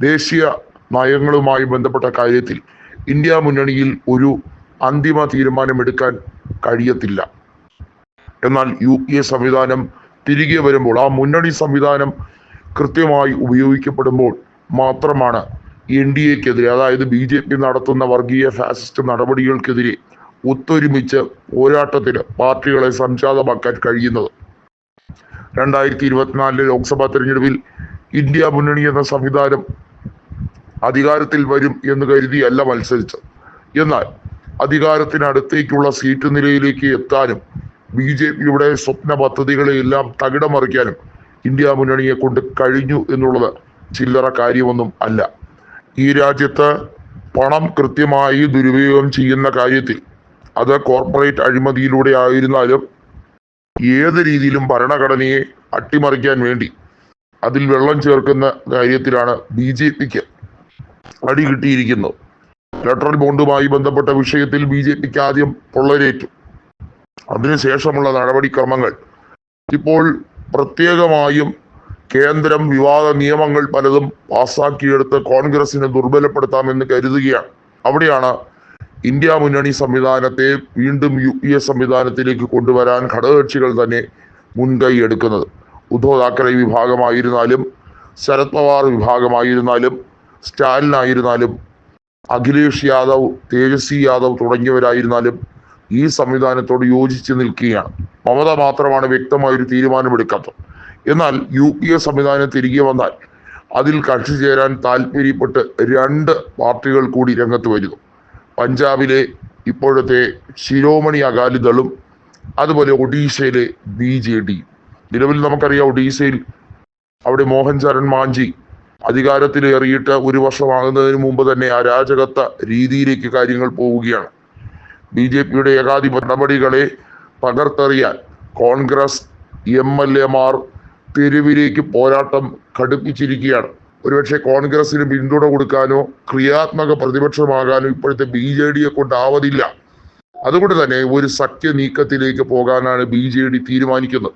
ദേശീയ നയങ്ങളുമായി ബന്ധപ്പെട്ട കാര്യത്തിൽ ഇന്ത്യ മുന്നണിയിൽ ഒരു അന്തിമ തീരുമാനമെടുക്കാൻ കഴിയത്തില്ല. എന്നാൽ യു എ സംവിധാനം തിരികെ വരുമ്പോൾ ആ മുന്നണി സംവിധാനം കൃത്യമായി ഉപയോഗിക്കപ്പെടുമ്പോൾ മാത്രമാണ് എൻ ഡി എക്കെതിരെ അതായത് ബി ജെ പി നടത്തുന്ന വർഗീയ ഫാസിസ്റ്റ് നടപടികൾക്കെതിരെ ഒത്തൊരുമിച്ച് പോരാട്ടത്തിന് പാർട്ടികളെ സംജാതമാക്കാൻ കഴിയുന്നത്. രണ്ടായിരത്തി ഇരുപത്തിനാലിലെ ലോക്സഭാ തെരഞ്ഞെടുപ്പിൽ ഇന്ത്യ മുന്നണി എന്ന സംവിധാനം അധികാരത്തിൽ വരും എന്ന് കരുതിയല്ല മത്സരിച്ചത്. എന്നാൽ അധികാരത്തിനടുത്തേക്കുള്ള സീറ്റ് നിലയിലേക്ക് എത്താനും ബി ജെ പിയുടെ സ്വപ്ന പദ്ധതികളെയെല്ലാം തകിടമറിക്കാനും ഇന്ത്യ മുന്നണിയെ കൊണ്ട് കഴിഞ്ഞു എന്നുള്ളത് ചില്ലറ കാര്യമൊന്നും അല്ല. ഈ രാജ്യത്ത് പണം കൃത്യമായി ദുരുപയോഗം ചെയ്യുന്ന കാര്യത്തിൽ അത് കോർപ്പറേറ്റ് അഴിമതിയിലൂടെ ആയിരുന്നാലും ഏത് രീതിയിലും ഭരണഘടനയെ അട്ടിമറിക്കാൻ വേണ്ടി അതിൽ വെള്ളം ചേർക്കുന്ന കാര്യത്തിലാണ് ബി ജെ പിക്ക് അടി കിട്ടിയിരിക്കുന്നത് ഇലക്ട്രൽ ബോണ്ടുമായി ബന്ധപ്പെട്ട വിഷയത്തിൽ ബി ജെ പിക്ക് ആദ്യം പൊള്ളലേറ്റു അതിനുശേഷമുള്ള നടപടിക്രമങ്ങൾ ഇപ്പോൾ പ്രത്യേകമായും കേന്ദ്രം വിവാദ നിയമങ്ങൾ പലതും പാസാക്കിയെടുത്ത് കോൺഗ്രസിനെ ദുർബലപ്പെടുത്താമെന്ന് കരുതുകയാണ്. അവിടെയാണ് ഇന്ത്യ മുന്നണി സംവിധാനത്തെ വീണ്ടും യു പി എ സംവിധാനത്തിലേക്ക് കൊണ്ടുവരാൻ ഘടകകക്ഷികൾ തന്നെ മുൻകൈ എടുക്കുന്നത്. ഉദ്ധവ് താക്കറെ വിഭാഗമായിരുന്നാലും ശരത് പവാർ വിഭാഗമായിരുന്നാലും സ്റ്റാലിൻ ആയിരുന്നാലും അഖിലേഷ് യാദവ് തേജസ്വി യാദവ് തുടങ്ങിയവരായിരുന്നാലും ഈ സംവിധാനത്തോട് യോജിച്ച് നിൽക്കുകയാണ്. മമത മാത്രമാണ് വ്യക്തമായ ഒരു തീരുമാനമെടുക്കാത്തത്. എന്നാൽ യു പി എ സംവിധാനം തിരികെ വന്നാൽ അതിൽ കക്ഷി ചേരാൻ താല്പര്യപ്പെട്ട് രണ്ട് പാർട്ടികൾ കൂടി രംഗത്ത് വരുന്നു. പഞ്ചാബിലെ ഇപ്പോഴത്തെ ശിരോമണി അകാലിദളും അതുപോലെ ഒഡീഷയിലെ ബി ജെ ഡി നിലവിൽ നമുക്കറിയാം ഒഡീഷയിൽ അവിടെ മോഹൻ ചരൺ മാഞ്ചി അധികാരത്തിലേറിയിട്ട് ഒരു വർഷമാകുന്നതിന് മുമ്പ് തന്നെ അരാജകത്വ രീതിയിലേക്ക് കാര്യങ്ങൾ പോവുകയാണ്. ബി ജെ പിയുടെ ഏകാധിപത്യ നടപടികളെ പകർത്തെറിയാൻ കോൺഗ്രസ് എം എൽ എമാർ തെരുവിലേക്ക് പോരാട്ടം കടുപ്പിച്ചിരിക്കുകയാണ് ഒരുപക്ഷെ കോൺഗ്രസിന് പിന്തുണ കൊടുക്കാനോ ക്രിയാത്മക പ്രതിപക്ഷമാകാനോ ഇപ്പോഴത്തെ ബി ജെ ഡിയെ കൊണ്ടാവതില്ല അതുകൊണ്ട് തന്നെ ഒരു സഖ്യ നീക്കത്തിലേക്ക് പോകാനാണ് ബി ജെ ഡി തീരുമാനിക്കുന്നത്.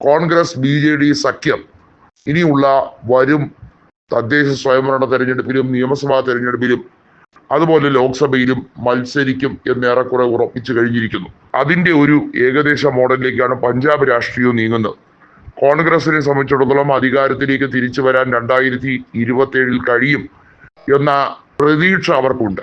കോൺഗ്രസ് ബി ജെ ഡി സഖ്യം ഇനിയുള്ള വരും തദ്ദേശ സ്വയംഭരണ തെരഞ്ഞെടുപ്പിലും നിയമസഭാ തെരഞ്ഞെടുപ്പിലും അതുപോലെ ലോക്സഭയിലും മത്സരിക്കും എന്ന് ഏറെക്കുറെ ഉറപ്പിച്ചു കഴിഞ്ഞിരിക്കുന്നു. അതിന്റെ ഒരു ഏകദേശ മോഡലിലേക്കാണ് പഞ്ചാബ് രാഷ്ട്രീയവും നീങ്ങുന്നത്. കോൺഗ്രസിനെ സംബന്ധിച്ചിടത്തോളം അധികാരത്തിലേക്ക് തിരിച്ചു വരാൻ രണ്ടായിരത്തി ഇരുപത്തി കഴിയും എന്ന പ്രതീക്ഷ അവർക്കുണ്ട്.